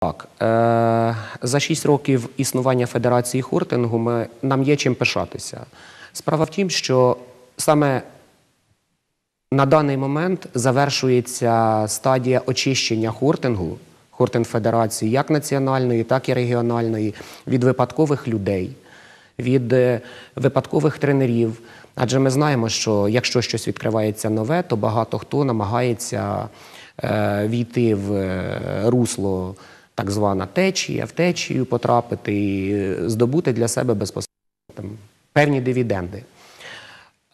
Так, е, за 6 років існування Федерації хортингу ми, нам є чим пишатися. Справа в тім, що саме на даний момент завершується стадія очищення хортингу, хортинг Федерації, як національної, так і регіональної, від випадкових людей, від е, випадкових тренерів. Адже ми знаємо, що якщо щось відкривається нове, то багато хто намагається е, війти в е, русло так звана течія, в течію потрапити і е, здобути для себе безпосередньо певні дивіденди.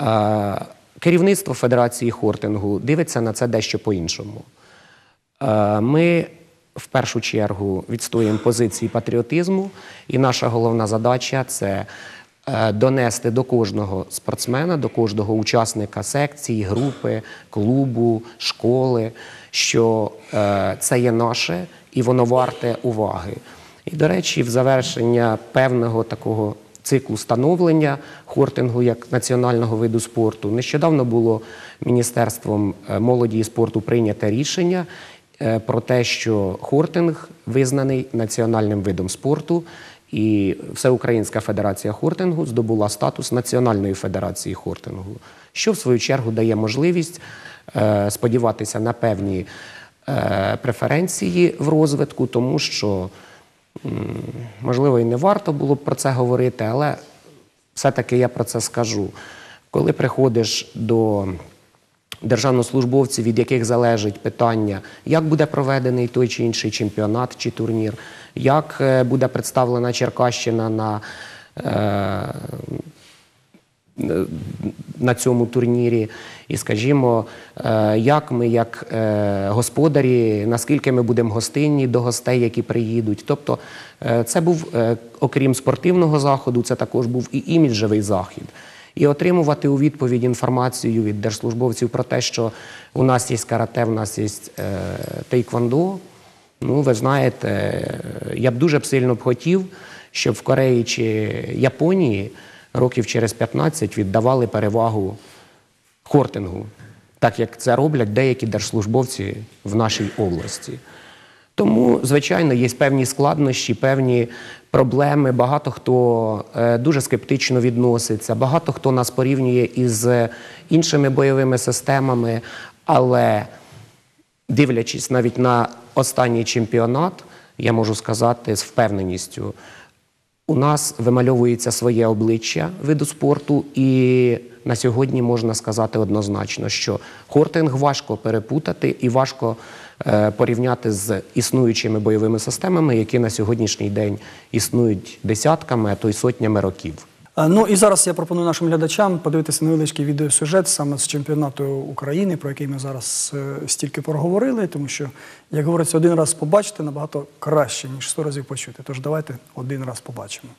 Е, Керівництво Федерації хортингу дивиться на це дещо по-іншому. Е, Ми в першу чергу відстоюємо позиції патріотизму, і наша головна задача це донести до кожного спортсмена, до кожного учасника секції, групи, клубу, школи, що це є наше і воно варте уваги. І, до речі, в завершення певного такого циклу становлення хортингу як національного виду спорту нещодавно було Міністерством е, молоді і спорту прийнято рішення е, про те, що хортинг визнаний національним видом спорту, і Всеукраїнська федерація хортингу здобула статус Національної федерації хортингу, що в свою чергу дає можливість е, сподіватися на певні преференції в розвитку, тому що можливо і не варто було б про це говорити, але все-таки я про це скажу. Коли приходиш до державнослужбовців, від яких залежить питання, як буде проведений той чи інший чемпіонат чи турнір, як е, буде представлена Черкащина на, е, на цьому турнірі, і скажімо, е, як ми, як е, господарі, наскільки ми будемо гостинні до гостей, які приїдуть. Тобто, е, це був, е, окрім спортивного заходу, це також був і іміджевий захід. І отримувати у відповідь інформацію від держслужбовців про те, що у нас є карате, у нас є е, тейквондо. Ну, ви знаєте, е, я б дуже сильно б хотів, щоб в Кореї чи Японії років через 15 віддавали перевагу хортингу, так як це роблять деякі держслужбовці в нашій області. Тому, звичайно, є певні складнощі, певні проблеми. Багато хто е, дуже скептично відноситься, багато хто нас порівнює із іншими бойовими системами, але дивлячись навіть на останній чемпіонат, я можу сказати з впевненістю, у нас вимальовується своє обличчя виду спорту, і на сьогодні можна сказати однозначно, що хортинг важко перепутати і важко е, порівняти з існуючими бойовими системами, які на сьогоднішній день існують десятками, а то й сотнями років. Е, Ну і зараз я пропоную нашим глядачам подивитися невеличкий відеосюжет саме з чемпіонату України, про який ми зараз е, стільки проговорили, тому що, як говориться, один раз побачити набагато краще, ніж сто разів почути. Тож давайте один раз побачимо.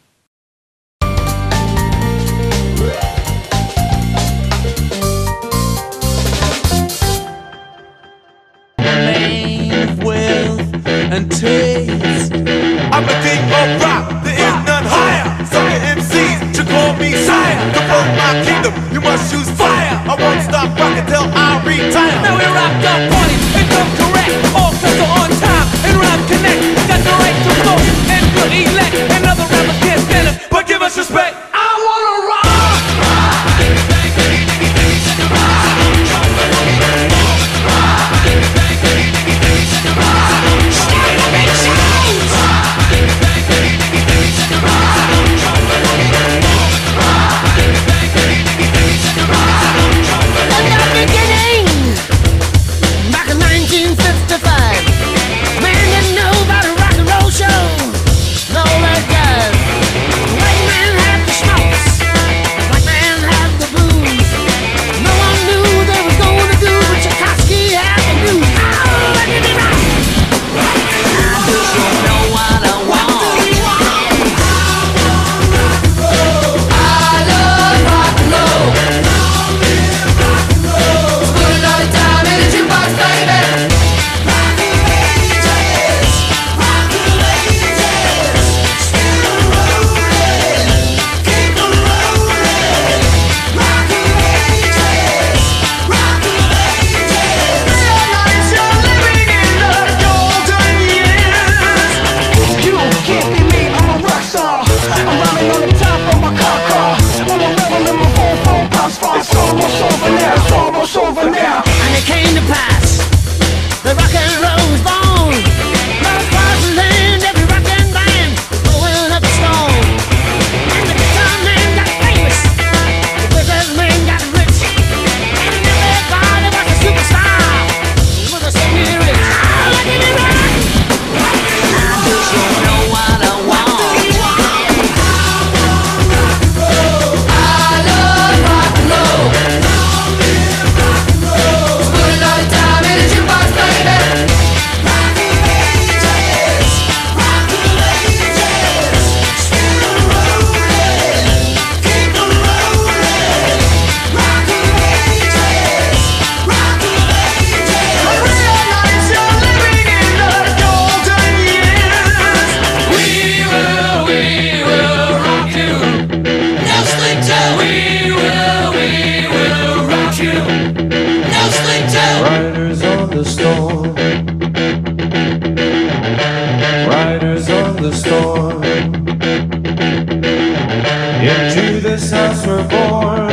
Into this house we're born.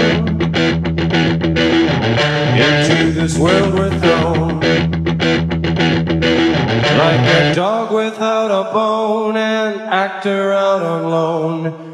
Into this world we're thrown. Like a dog without a bone, an actor out on loan.